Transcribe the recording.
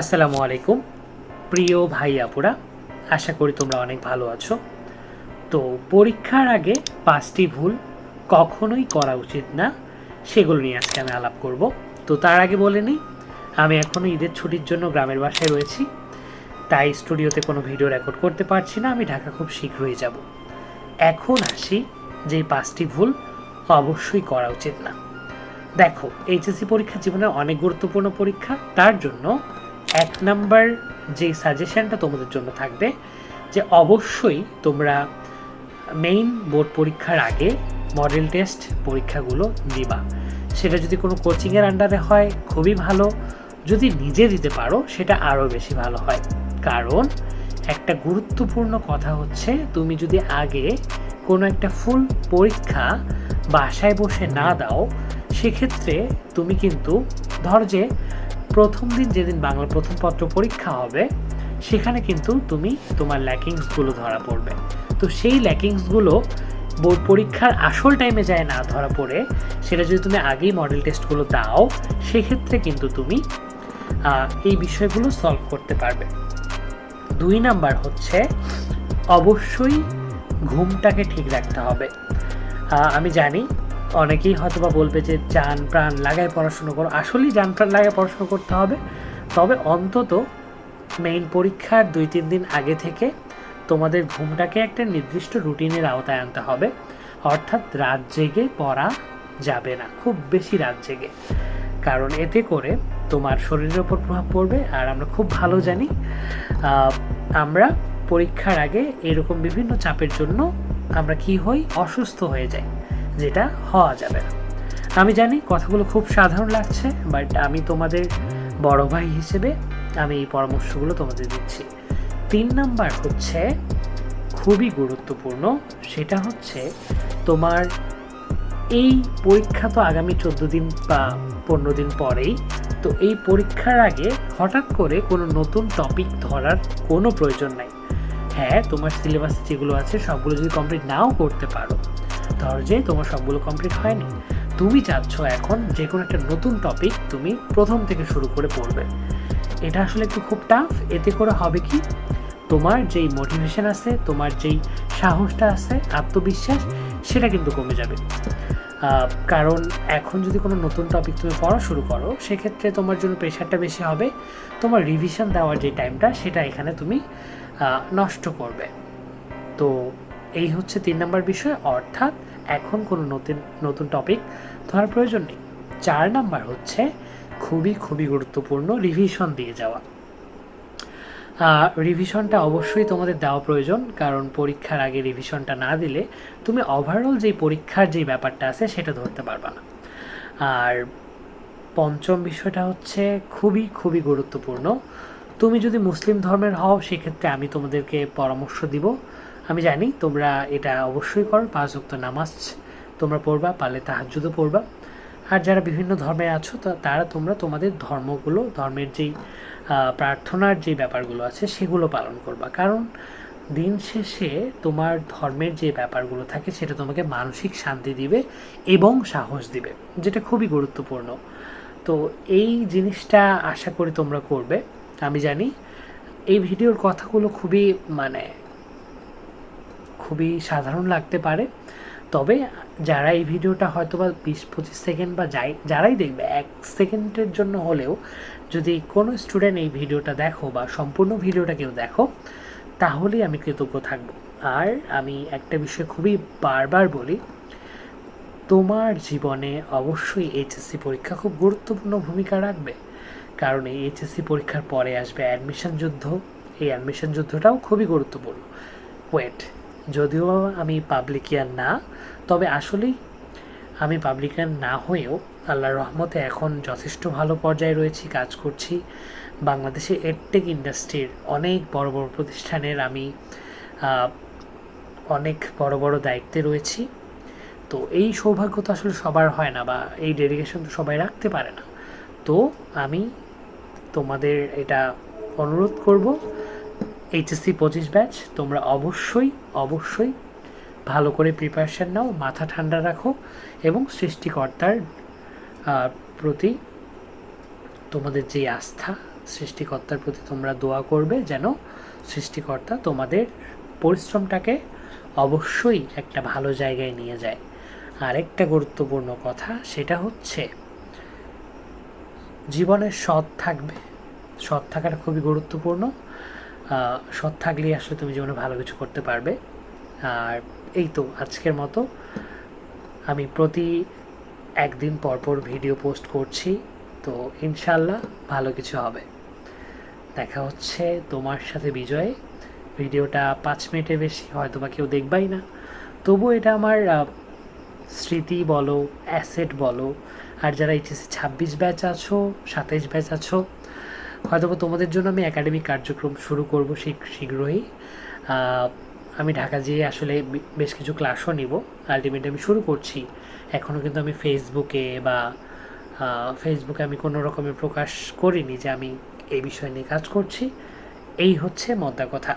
আসসালামু আলাইকুম। প্রিয় ভাই আপুরা, আশা করি তোমরা অনেক ভালো আছো। তো পরীক্ষার আগে পাঁচটি ভুল কখনোই করা উচিত না, সেগুলো নিয়ে আজকে আমি আলাপ করব। তো তার আগে বলে নিই, আমি এখনও ঈদের ছুটির জন্য গ্রামের বাসায় রয়েছি, তাই স্টুডিওতে কোনো ভিডিও রেকর্ড করতে পারছি না, আমি ঢাকা খুব শীঘ্রই যাব। এখন আসি যে পাঁচটি ভুল অবশ্যই করা উচিত না। দেখো, এইচএসসি পরীক্ষা জীবনের অনেক গুরুত্বপূর্ণ পরীক্ষা, তার জন্য এক নাম্বার যে সাজেশনটা তোমাদের জন্য থাকবে, যে অবশ্যই তোমরা মেইন বোর্ড পরীক্ষার আগে মডেল টেস্ট পরীক্ষাগুলো দিবা সেটা যদি কোনো কোচিংয়ের আন্ডারে হয়, খুবই ভালো। যদি নিজে দিতে পারো, সেটা আরও বেশি ভালো হয়। কারণ একটা গুরুত্বপূর্ণ কথা হচ্ছে, তুমি যদি আগে কোনো একটা ফুল পরীক্ষা বাসায় বসে না দাও, সেক্ষেত্রে তুমি কিন্তু ধর যে প্রথম দিন যেদিন বাংলা প্রথম পত্র পরীক্ষা হবে, সেখানে কিন্তু তুমি তোমার ল্যাকিংসগুলো ধরা পড়বে। তো সেই ল্যাকিংসগুলো বোর্ড পরীক্ষার আসল টাইমে যায় না ধরা পড়ে, সেটা যদি তুমি আগেই মডেল টেস্টগুলো দাও, সেক্ষেত্রে কিন্তু তুমি এই বিষয়গুলো সলভ করতে পারবে। দুই নাম্বার হচ্ছে, অবশ্যই ঘুমটাকে ঠিক রাখতে হবে। আমি জানি অনেকেই হয়তো বা বলবে যে যান প্রাণ লাগায় পড়াশুনো করো। আসলেই যান প্রাণ লাগায় পড়াশুনো করতে হবে। তবে অন্তত মেইন পরীক্ষার দুই তিন দিন আগে থেকে তোমাদের ঘুমটাকে একটা নির্দিষ্ট রুটিনের আওতায় আনতে হবে। অর্থাৎ রাত জেগে পড়া যাবে না, খুব বেশি রাত জেগে। কারণ এতে করে তোমার শরীরের ওপর প্রভাব পড়বে আর আমরা খুব ভালো জানি আমরা পরীক্ষার আগে এরকম বিভিন্ন চাপের জন্য আমরা কি হই? অসুস্থ হয়ে যাই। যেটা হওয়া যাবে। না আমি জানি কথাগুলো খুব সাধারণ লাগছে বাট আমি তোমাদের বড় ভাই হিসেবে আমি এই পরামর্শগুলো তোমাদের দিচ্ছি। তিন নাম্বার হচ্ছে, খুবই গুরুত্বপূর্ণ, সেটা হচ্ছে তোমার এই পরীক্ষা তো আগামী চোদ্দ দিন বা পনেরো দিন পরেই, তো এই পরীক্ষার আগে হঠাৎ করে কোনো নতুন টপিক ধরার কোনো প্রয়োজন নাই। হ্যাঁ তোমার সিলেবাস যেগুলো আছে, সবগুলো যদি কমপ্লিট নাও করতে পারো ধর যে তোমার সবগুলো কমপ্লিট হয়নি। তুমি চাচ্ছ এখন যে কোনো একটা নতুন টপিক তুমি প্রথম থেকে শুরু করে পড়বে। এটা আসলে একটু খুব টাফ এতে করে হবে কি? তোমার যেই মোটিভেশন আছে, তোমার যেই সাহসটা আছে, আত্মবিশ্বাস, সেটা কিন্তু কমে যাবে। কারণ এখন যদি কোনো নতুন টপিক তুমি পড়া শুরু করো, সেক্ষেত্রে তোমার জন্য প্রেশারটা বেশি হবে। তোমার রিভিশন দেওয়ার যে টাইমটা সেটা এখানে তুমি নষ্ট করবে। তো এই হচ্ছে তিন নম্বর বিষয়, অর্থাৎ এখন কোনো নতুন নতুন টপিক ধরার প্রয়োজন নেই। চার নাম্বার হচ্ছে খুবই খুবই গুরুত্বপূর্ণ রিভিশন দিয়ে যাওয়া। রিভিশনটা অবশ্যই তোমাদের দেওয়া প্রয়োজন, কারণ পরীক্ষার আগে রিভিশনটা না দিলে তুমি ওভারঅল যেই পরীক্ষার যেই ব্যাপারটা আছে সেটা ধরতে পারবে না। আর পঞ্চম বিষয়টা হচ্ছে খুবই খুবই গুরুত্বপূর্ণ। তুমি যদি মুসলিম ধর্মের হও, সেক্ষেত্রে আমি তোমাদেরকে পরামর্শ দিব। আমি জানি তোমরা এটা অবশ্যই করো পাঁচ নামাজ তোমরা পড়বা, পারলে তাহাজ্জুদও পড়বা। আর যারা বিভিন্ন ধর্মে আছো, তা তারা তোমরা তোমাদের ধর্মগুলো, ধর্মের যেই প্রার্থনার যে ব্যাপারগুলো আছে, সেগুলো পালন করবা। কারণ দিন শেষে তোমার ধর্মের যে ব্যাপারগুলো থাকে, সেটা তোমাকে মানসিক শান্তি দিবে এবং সাহস দিবে, যেটা খুবই গুরুত্বপূর্ণ। তো এই জিনিসটা আশা করি তোমরা করবে। আমি জানি এই ভিডিওর কথাগুলো খুবই মানে খুবই সাধারণ লাগতে পারে। তবে যারা এই ভিডিওটা হয়তো বা বিশ, পঁচিশ সেকেন্ড বা যাই, যারাই দেখবে, এক সেকেন্ডের জন্য হলেও যদি কোনো স্টুডেন্ট এই ভিডিওটা দেখো বা সম্পূর্ণ ভিডিওটা কেউ দেখো, তাহলেই আমি কৃতজ্ঞ থাকব। আর আমি একটা বিষয় খুবই বারবার বলি, তোমার জীবনে অবশ্যই এইচএসসি পরীক্ষা খুব গুরুত্বপূর্ণ ভূমিকা রাখবে। কারণ এই এইচএসসি পরীক্ষার পরে আসবে অ্যাডমিশন যুদ্ধ। এই অ্যাডমিশন যুদ্ধটাও খুবই গুরুত্বপূর্ণ। ওয়েট যদিও আমি পাবলিকিয়ান না, তবে আসলেই আমি পাবলিকান না হয়েও আল্লাহর রহমতে এখন যথেষ্ট ভালো পর্যায়ে রয়েছি, কাজ করছি। বাংলাদেশে এডটেক ইন্ডাস্ট্রির অনেক বড় বড় প্রতিষ্ঠানের আমি অনেক বড় বড় দায়িত্বে রয়েছি। তো এই সৌভাগ্য তো আসলে সবার হয় না বা এই ডেডিকেশন তো সবাই রাখতে পারে না। তো আমি তোমাদের এটা অনুরোধ করব এইচএসসি পঁচিশ ব্যাচ তোমরা অবশ্যই অবশ্যই ভালো করে প্রিপারেশান নাও, মাথা ঠান্ডা রাখো এবং সৃষ্টিকর্তার প্রতি তোমাদের যে আস্থা, সৃষ্টিকর্তার প্রতি তোমরা দোয়া করবে যেন সৃষ্টিকর্তা তোমাদের পরিশ্রমটাকে অবশ্যই একটা ভালো জায়গায় নিয়ে যায়। আরেকটা গুরুত্বপূর্ণ কথা, সেটা হচ্ছে জীবনে সৎ থাকবে। সৎ থাকাটা খুবই গুরুত্বপূর্ণ। সৎ থাকলেই আসলে তুমি জীবনে ভালো কিছু করতে পারবে। আর এই তো আজকের মতো। আমি প্রতি একদিন পর পর ভিডিও পোস্ট করছি, তো ইনশাল্লাহ ভালো কিছু হবে। দেখা হচ্ছে তোমার সাথে বিজয়ে। ভিডিওটা পাঁচ মিনিটের বেশি, হয়তো বা কেউ দেখবাই না। তবু এটা আমার স্মৃতি বলো, অ্যাসেট বলো। আর যারা এইচএসসি ছাব্বিশ ব্যাচ আছো, সাতাইশ ব্যাচ আছো হয়তো তোমাদের জন্য আমি একাডেমিক কার্যক্রম শুরু করব শীঘ্র শীঘ্রই। আমি ঢাকা যেয়ে আসলে বেশ কিছু ক্লাসও নিব। আলটিমেটলি আমি শুরু করছি। এখনও কিন্তু আমি ফেসবুকে বা ফেসবুকে আমি কোনো রকমের প্রকাশ করিনি যে আমি এই বিষয় নিয়ে কাজ করছি। এই হচ্ছে মদ্দা কথা